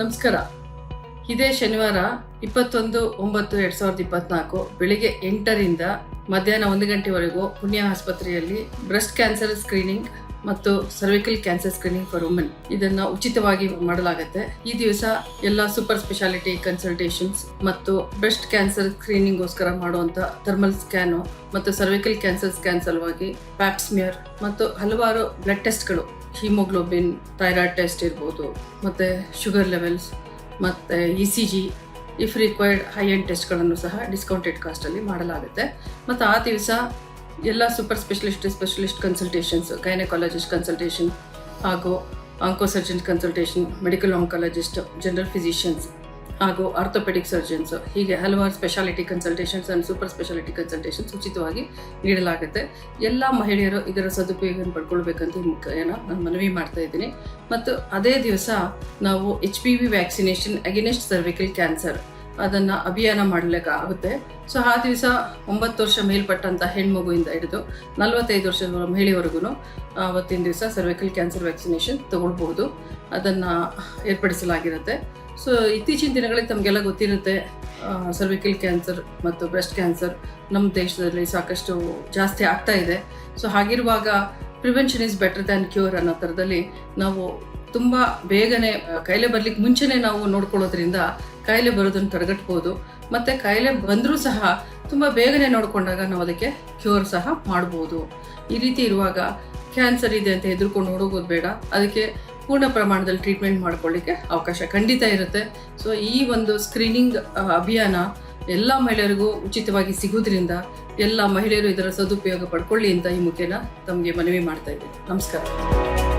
ನಮಸ್ಕಾರ. ಇದೇ ಶನಿವಾರ ಇಪ್ಪತ್ತೊಂದು ಒಂಬತ್ತು ಎರಡ್ ಸಾವಿರದ ಇಪ್ಪತ್ನಾಲ್ಕು, ಬೆಳಿಗ್ಗೆ ಎಂಟರಿಂದ ಮಧ್ಯಾಹ್ನ ಒಂದು ಗಂಟೆವರೆಗೂ ಪುಣ್ಯ ಆಸ್ಪತ್ರೆಯಲ್ಲಿ ಬ್ರೆಸ್ಟ್ ಕ್ಯಾನ್ಸರ್ ಸ್ಕ್ರೀನಿಂಗ್ ಮತ್ತು cervical cancer screening for women ಇದನ್ನ ಉಚಿತವಾಗಿ ಮಾಡಲಾಗುತ್ತೆ. ಈ ದಿವಸ ಎಲ್ಲ ಸೂಪರ್ ಸ್ಪೆಷಾಲಿಟಿ ಕನ್ಸಲ್ಟೇಷನ್ಸ್ ಮತ್ತು ಬ್ರೆಸ್ಟ್ ಕ್ಯಾನ್ಸರ್ ಸ್ಕ್ರೀನಿಂಗ್ಗೋಸ್ಕರ ಮಾಡುವಂತ ಥರ್ಮಲ್ ಸ್ಕ್ಯಾನು ಮತ್ತು ಸರ್ವಿಕಲ್ ಕ್ಯಾನ್ಸರ್ ಸ್ಕ್ಯಾನ್ ಸಲುವಾಗಿ ಪ್ಯಾಪ್ಸ್ಮಿಯರ್ ಮತ್ತು ಹಲವಾರು ಬ್ಲಡ್ ಟೆಸ್ಟ್ಗಳು ಹಿಮೋಗ್ಲೋಬಿನ್ ಥೈರಾಯ್ಡ್ ಟೆಸ್ಟ್ ಇರ್ಬೋದು, ಮತ್ತು ಶುಗರ್ ಲೆವೆಲ್ಸ್ ಮತ್ತು E C G if required high end ಟೆಸ್ಟ್ಗಳನ್ನು ಸಹ ಡಿಸ್ಕೌಂಟೆಡ್ ಕಾಸ್ಟಲ್ಲಿ ಮಾಡಲಾಗುತ್ತೆ. ಮತ್ತು ಆ ದಿವಸ ಎಲ್ಲ super specialist specialist consultations gynaecologist consultation ಹಾಗೂ oncosurgeon consultation medical oncologist general physicians ಹಾಗೂ ಆರ್ಥೋಪೆಡಿಕ್ ಸರ್ಜನ್ಸ್ ಹೀಗೆ ಹಲವಾರು speciality consultations and super speciality consultations ಉಚಿತವಾಗಿ ನೀಡಲಾಗುತ್ತೆ. ಎಲ್ಲ ಮಹಿಳೆಯರು ಇದರ ಸದುಪಯೋಗ ಪಡ್ಕೊಳ್ಬೇಕಂತ ಏನೋ ನಾನು ಮನವಿ ಮಾಡ್ತಾ ಇದ್ದೀನಿ. ಮತ್ತು ಅದೇ ದಿವಸ ನಾವು H P V vaccination against cervical cancer ಅದನ್ನು ಅಭಿಯಾನ ಮಾಡಲಿಕ್ಕೆ ಆಗುತ್ತೆ ಸೊ ಆ ದಿವಸ ಒಂಬತ್ತು ವರ್ಷ ಮೇಲ್ಪಟ್ಟಂಥ ಹೆಣ್ಮಗುವಿಂದ ಹಿಡಿದು ನಲವತ್ತೈದು ವರ್ಷದ ಮಹಿಳೆಯವರೆಗೂ ಅವತ್ತಿನ ದಿವಸ ಸರ್ವೈಕಲ್ ಕ್ಯಾನ್ಸರ್ ವ್ಯಾಕ್ಸಿನೇಷನ್ ತಗೊಳ್ಬಹುದು. ಅದನ್ನು ಏರ್ಪಡಿಸಲಾಗಿರುತ್ತೆ. ಸೊ ಇತ್ತೀಚಿನ ದಿನಗಳಲ್ಲಿ ತಮಗೆಲ್ಲ ಗೊತ್ತಿರುತ್ತೆ ಸರ್ವಿಕಲ್ ಕ್ಯಾನ್ಸರ್ ಮತ್ತು ಬ್ರೆಸ್ಟ್ ಕ್ಯಾನ್ಸರ್ ನಮ್ಮ ದೇಶದಲ್ಲಿ ಸಾಕಷ್ಟು ಜಾಸ್ತಿ ಆಗ್ತಾ ಇದೆ. ಸೊ ಹಾಗಿರುವಾಗ prevention is better than cure ಅನ್ನೋ ಥರದಲ್ಲಿ ನಾವು ತುಂಬ ಬೇಗನೆ ಕಾಯಿಲೆ ಬರ್ಲಿಕ್ಕೆ ಮುಂಚೆನೇ ನಾವು ನೋಡ್ಕೊಳ್ಳೋದ್ರಿಂದ ಕಾಯಿಲೆ ಬರೋದನ್ನು ತಡೆಗಟ್ಬೋದು. ಮತ್ತು ಕಾಯಿಲೆ ಬಂದರೂ ಸಹ ತುಂಬ ಬೇಗನೆ ನೋಡಿಕೊಂಡಾಗ ನಾವು ಅದಕ್ಕೆ ಕ್ಯೂರ್ ಸಹ ಮಾಡ್ಬೋದು. ಈ ರೀತಿ ಇರುವಾಗ ಕ್ಯಾನ್ಸರ್ ಇದೆ ಅಂತ ಹೆದರ್ಕೊಂಡು ನೋಡೋಗೋದು ಬೇಡ. ಅದಕ್ಕೆ ಪೂರ್ಣ ಪ್ರಮಾಣದಲ್ಲಿ ಟ್ರೀಟ್ಮೆಂಟ್ ಮಾಡ್ಕೊಳ್ಳಿಕ್ಕೆ ಅವಕಾಶ ಖಂಡಿತ ಇರುತ್ತೆ. ಸೊ ಈ ಒಂದು ಸ್ಕ್ರೀನಿಂಗ್ ಅಭಿಯಾನ ಎಲ್ಲ ಮಹಿಳೆಯರಿಗೂ ಉಚಿತವಾಗಿ ಸಿಗೋದ್ರಿಂದ ಎಲ್ಲ ಮಹಿಳೆಯರು ಇದರ ಸದುಪಯೋಗ ಪಡ್ಕೊಳ್ಳಿ ಅಂತ ಈ ಮುಖ್ಯನ ತಮಗೆ ಮನವಿ ಮಾಡ್ತಾ ಇದ್ದೀನಿ. ನಮಸ್ಕಾರ.